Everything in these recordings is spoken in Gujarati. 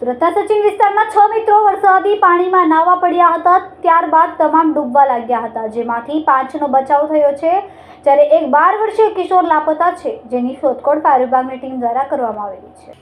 સુરતના સચિન વિસ્તારમાં છ મિત્રો વરસાદી પાણીમાં નાવા પડ્યા હતા, ત્યારબાદ તમામ ડૂબવા લાગ્યા હતા, જેમાંથી પાંચનો બચાવ થયો છે. જ્યારે એક બાર વર્ષીય કિશોર લાપતા છે, જેની શોધખોળ ફાયર વિભાગની ટીમ દ્વારા કરવામાં આવેલી છે.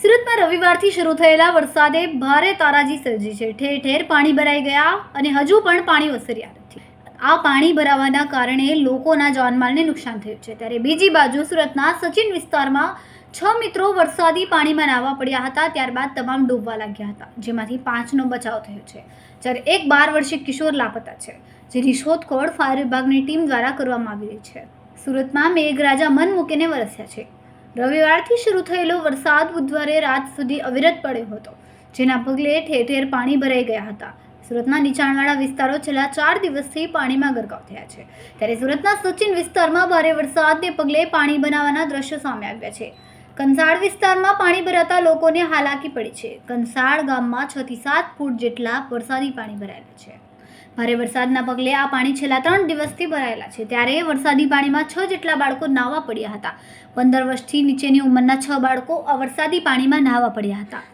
સુરતમાં રવિવારથી શરૂ થયેલા વરસાદે ભારે તારાજી સર્જી છે. ઠેર ઠેર પાણી ભરાઈ ગયા અને હજુ પણ પાણી ઓસર્યા નથી આ પાણી ભરાવાના કારણે લોકોના જાનમાલને નુકસાન થયું છે. ત્યારે બીજી બાજુ સુરતના સચિન વિસ્તારમાં છ મિત્રો વરસાદી પાણીમાં નાહવા પડ્યા હતા, ત્યારબાદ તમામ ડૂબવા લાગ્યા હતા, જેમાંથી પાંચનો બચાવ થયો છે. જ્યારે એક બાર વર્ષીય કિશોર લાપતા છે, જેની શોધખોળ ફાયર વિભાગની ટીમ દ્વારા કરવામાં આવી રહી છે. સુરતમાં મેઘરાજા મન મૂકીને વરસ્યા છે. રવિવારથી શરૂ થયેલો વરસાદ બુધવારે રાત સુધી અવિરત પડ્યો હતો, જેના પગલે ઠેર ઠેર પાણી ભરાઈ ગયા હતા. સુરતના નીચાણવાળા વિસ્તારો છેલ્લા ચાર દિવસથી પાણીમાં ગરકાવ થયા છે. ત્યારે સુરતના સચિન વિસ્તારમાં ભારે વરસાદને પગલે પાણી બનાવવાના દ્રશ્યો સામે આવ્યા છે. કંસાળ વિસ્તારમાં પાણી ભરાતા લોકોને હાલાકી પડી છે. કંસાળ ગામમાં છ થી સાત ફૂટ જેટલા વરસાદી પાણી ભરાયેલા છે. ભારે વરસાદના પગલે આ પાણી છેલ્લા ત્રણ દિવસથી ભરાયેલા છે. ત્યારે વરસાદી પાણીમાં છ જેટલા બાળકો નાહવા પડ્યા હતા. પંદર વર્ષથી નીચેની ઉંમરના છ બાળકો આ વરસાદી પાણીમાં નાહવા પડ્યા હતા.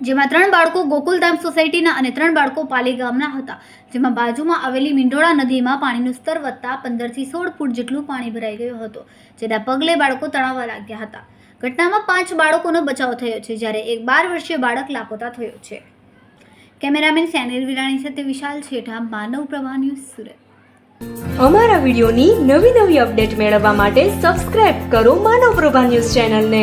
જેમાં ત્રણ બાળકો ગોકુલધામ સોસાયટીના અને ત્રણ બાળકો પાલી ગામના હતા. જેમાં બાજુમાં આવેલી મીંઢોળા નદીમાં પાણીનું સ્તર વધતા પંદરથી સોળ ફૂટ જેટલું પાણી ભરાઈ ગયું હતું, જેના પગલે બાળકો તણાવવા લાગ્યા હતા. ઘટનામાં પાંચ બાળકોનો બચાવ થયો છે, જ્યારે એક બાર વર્ષીય બાળક લાપતા થયો છે. કેમેરામેન સેનિલ વિરાણી સાથે વિશાલ છેઠા, માનવ પ્રભા ન્યૂઝ સુરત. અમારા વિડીયોની નવી નવી અપડેટ મેળવવા માટે સબસ્ક્રાઇબ કરો માનવ પ્રભા ન્યૂઝ ચેનલને.